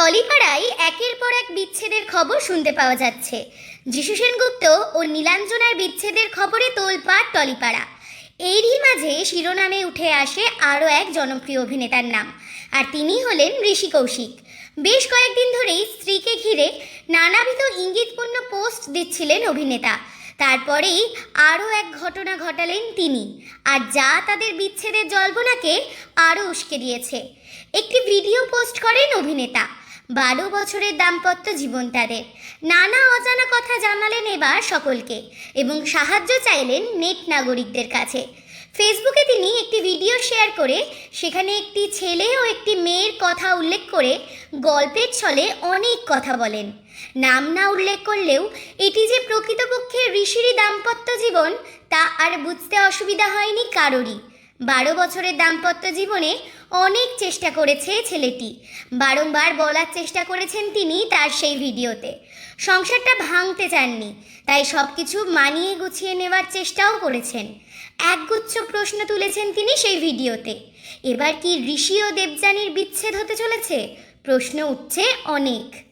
টলিপাড়ায় একের পর এক বিচ্ছেদের খবর শুনতে পাওয়া যাচ্ছে। যিশু সেনগুপ্ত ও নীলাঞ্জনার বিচ্ছেদের খবরে তোলপাড় টলিপাড়া। এরই মাঝে শিরোনামে উঠে আসে আরও এক জনপ্রিয় অভিনেতার নাম, আর তিনি হলেন ঋষি কৌশিক। বেশ কয়েকদিন ধরেই স্ত্রীকে ঘিরে নানাবিধ ইঙ্গিতপূর্ণ পোস্ট দিচ্ছিলেন অভিনেতা। তারপরেই আরও এক ঘটনা ঘটালেন তিনি, আর যা তাদের বিচ্ছেদের জল্পনাকে আরও উস্কে দিয়েছে। একটি ভিডিও পোস্ট করেন অভিনেতা। বারো বছরের দাম্পত্য জীবন তাদের। নানা অজানা কথা জানালেন এবার সকলকে এবং সাহায্য চাইলেন নেট নাগরিকদের কাছে। ফেসবুকে তিনি একটি ভিডিও শেয়ার করে সেখানে একটি ছেলে ও একটি মেয়ের কথা উল্লেখ করে গল্পের ছলে অনেক কথা বলেন। নাম না উল্লেখ করলেও এটি যে প্রকৃতপক্ষে ঋষিরই দাম্পত্য জীবন তা আর বুঝতে অসুবিধা হয়নি কারোরই। বারো বছরের দাম্পত্য জীবনে অনেক চেষ্টা করেছে ছেলেটি। বারংবার বলার চেষ্টা করেছেন তিনি তার সেই ভিডিওতে। সংসারটা ভাঙতে চাননি, তাই সব কিছু মানিয়ে গুছিয়ে নেওয়ার চেষ্টাও করেছেন। একগুচ্ছ প্রশ্ন তুলেছেন তিনি সেই ভিডিওতে। এবার কি ঋষি ও দেবযানীর বিচ্ছেদ হতে চলেছে? প্রশ্ন উঠছে অনেক।